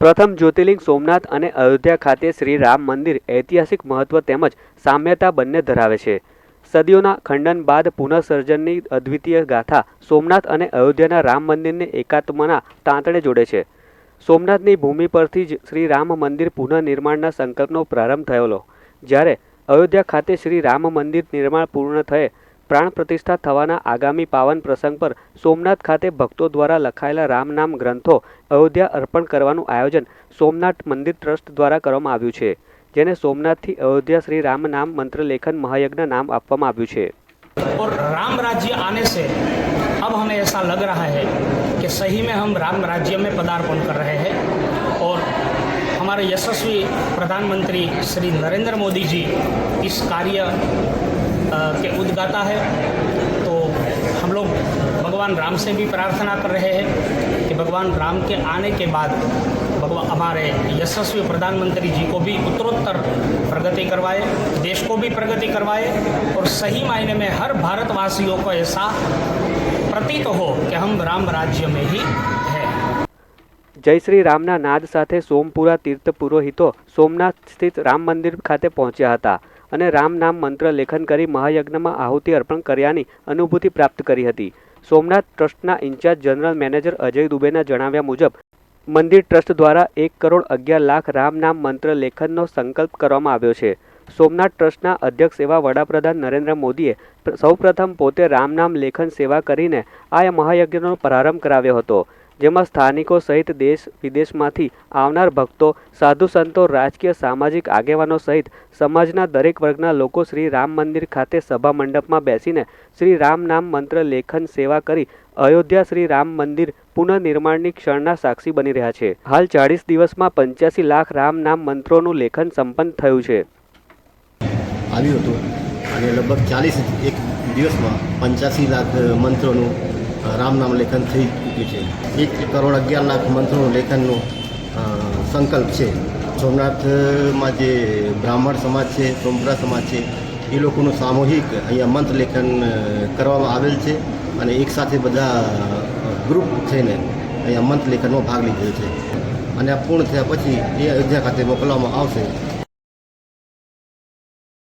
પ્રથમ જ્યોતિર્લિંગ સોમનાથ અને અયોધ્યા ખાતે શ્રી રામ મંદિર ઐતિહાસિક મહત્વ તેમજ સામ્યતા બંને ધરાવે છે. સદીઓના ખંડન બાદ પુનઃસર્જનની અદ્વિતીય ગાથા સોમનાથ અને અયોધ્યાના રામ મંદિરને એકાત્મના તાંતણે જોડે છે. સોમનાથની ભૂમિ પરથી જ શ્રી રામ મંદિર પુનઃનિર્માણના સંકલ્પનો પ્રારંભ થયેલો. જ્યારે અયોધ્યા ખાતે શ્રી રામ મંદિર નિર્માણ પૂર્ણ થયે પ્રાણ પ્રતિષ્ઠા થવાના આગામી પાવન પ્રસંગ પર સોમનાથ ખાતે ભક્તો દ્વારા લખાયેલા રામ નામ ગ્રંથો અયોધ્યા અર્પણ કરવાનું આયોજન સોમનાથ મંદિર ટ્રસ્ટ દ્વારા કરવામાં આવ્યું છે જેને સોમનાથથી અયોધ્યા શ્રી રામ નામ મંત્ર લેખન મહાયજ્ઞ નામ આપવામાં આવ્યું છે और राम राज्य आने से अब हमें ऐसा लग रहा है कि सही में हम राम राज्य में पदार्पण कर रहे हैं और हमारे यशस्वी प्रधानमंत्री श्री नरेंद्र मोदी जी इस कार्य अ, के उद्गाता है तो हम लोग भगवान राम से भी प्रार्थना कर रहे हैं कि भगवान राम के आने के बाद भगवान हमारे यशस्वी प्रधानमंत्री जी को भी उत्तरोत्तर प्रगति करवाए देश को भी प्रगति करवाए और सही मायने में हर भारतवासियों को ऐसा प्रतीत हो कि हम राम राज्य में ही हैं જય શ્રી રામના નાદ સાથે સોમપુરા તીર્થ પુરોહિતો સોમનાથ સ્થિત રામ મંદિર ખાતે પહોંચ્યા હતા અને રામ નામ મંત્ર લેખન કરી મહાયજ્ઞમાં આહુતિ અર્પણ કર્યાની અનુભૂતિ પ્રાપ્ત કરી હતી. સોમનાથ ટ્રસ્ટના ઇન્ચાર્જ જનરલ મેનેજર અજય દુબેના જણાવ્યા મુજબ, મંદિર ટ્રસ્ટ દ્વારા એક કરોડ અગિયાર લાખ રામ નામ મંત્ર લેખનનો સંકલ્પ કરવામાં આવ્યો છે. સોમનાથ ટ્રસ્ટના અધ્યક્ષ એવા વડાપ્રધાન નરેન્દ્ર મોદીએ સૌપ્રથમ પોતે રામ નામ લેખન સેવા કરીને આ મહાયજ્ઞનો પ્રારંભ કરાવ્યો હતો. જેમાં સ્થાનિકો સહિત દેશ વિદેશમાંથી આવનાર ભક્તો, સાધુ સંતો, રાજકીય, સામાજિક આગેવાનો સહિત સમાજના દરેક વર્ગના લોકો શ્રી રામ મંદિર ખાતે સભા મંડપમાં બેસીને શ્રી રામ નામ મંત્ર લેખન સેવા કરી અયોધ્યા શ્રી રામ મંદિર પુનઃનિર્માણની ક્ષણના સાક્ષી બની રહ્યા છે. હાલ ચાળીસ દિવસમાં પંચ્યાસી લાખ રામ નામ મંત્રોનું લેખન સંપન્ન થયું છે. આવ્યું અને લગભગ ચાલીસ એક દિવસમાં પંચ્યાસી લાખ મંત્રોનું રામ નામ લેખન થઈ ચૂક્યું છે. એક કરોડ અગિયાર લાખ મંત્રોનું લેખનનું સંકલ્પ છે. સોમનાથમાં જે બ્રાહ્મણ સમાજ છે, સોમપુરા સમાજ છે, એ લોકોનું સામૂહિક અહીંયા મંત્ર લેખન કરવામાં આવેલ છે અને એકસાથે બધા ગ્રુપ થઈને અહીંયા મંત્ર લેખનમાં ભાગ લીધેલ છે. અને આ પૂર્ણ થયા પછી એ અયોધ્યા ખાતે મોકલવામાં આવશે.